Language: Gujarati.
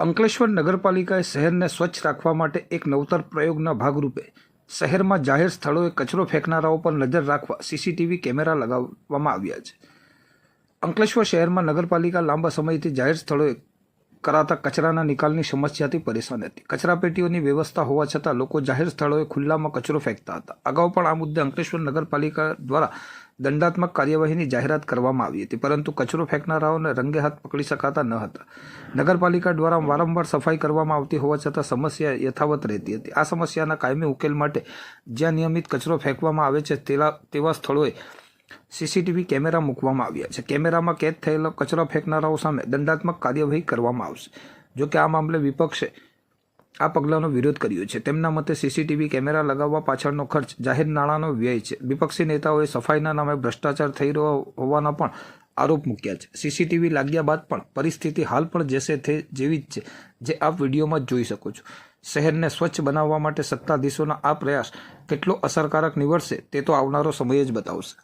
અંકલેશ્વર નગરપાલિકાએ શહેરને સ્વચ્છ રાખવા માટે એક નવતર પ્રયોગના ભાગરૂપે શહેરમાં જાહેર સ્થળોએ કચરો ફેંકનારાઓ પર નજર રાખવા સીસીટીવી કેમેરા લગાવવામાં આવ્યા છે. અંકલેશ્વર શહેરમાં નગરપાલિકા લાંબા સમયથી જાહેર સ્થળોએ કરાતા કચરાના નિકાલની સમસ્યાથી પરેશાન હતી. કચરાપેટીઓની વ્યવસ્થા હોવા છતાં લોકો જાહેર સ્થળોએ ખુલ્લામાં કચરો ફેંકતા હતા. અગાઉ પણ આ મુદ્દે અંકલેશ્વર નગરપાલિકા દ્વારા દંડાત્મક કાર્યવાહીની જાહેરાત કરવામાં આવી હતી, પરંતુ કચરો ફેંકનારાઓને રંગે હાથ પકડી શકાતા ન હતા. નગરપાલિકા દ્વારા વારંવાર સફાઈ કરવામાં આવતી હોવા છતાં સમસ્યા યથાવત રહેતી હતી. આ સમસ્યાના કાયમી ઉકેલ માટે જ્યાં નિયમિત કચરો ફેંકવામાં આવે છે તેવા સ્થળોએ સીસીટીવી કેમેરા મૂકવામાં આવ્યા છે. કેમેરામાં કેદ થયેલા કચરો ફેંકનારાઓ સામે દંડાત્મક કાર્યવાહી કરવામાં આવશે. જો કે આ મામલે વિપક્ષે આ પગલાંનો વિરોધ કર્યો છે. તેમના મતે સીસીટીવી કેમેરા લગાવવા પાછળનો ખર્ચ જાહેર નાણાંનો વ્યય છે. વિપક્ષી નેતાઓએ સફાઈના નામે ભ્રષ્ટાચાર થઈ રહ્યો હોવાના પણ આરોપ મૂક્યા છે. સીસીટીવી લાગ્યા બાદ પણ પરિસ્થિતિ હાલ પણ જેસે તે જેવી જ છે, જે આપ વિડીયોમાં જોઈ શકો છો. શહેરને સ્વચ્છ બનાવવા માટે સત્તાધીશોના આ પ્રયાસ કેટલો અસરકારક નીવડશે તે તો આવનારો સમય જ બતાવશે.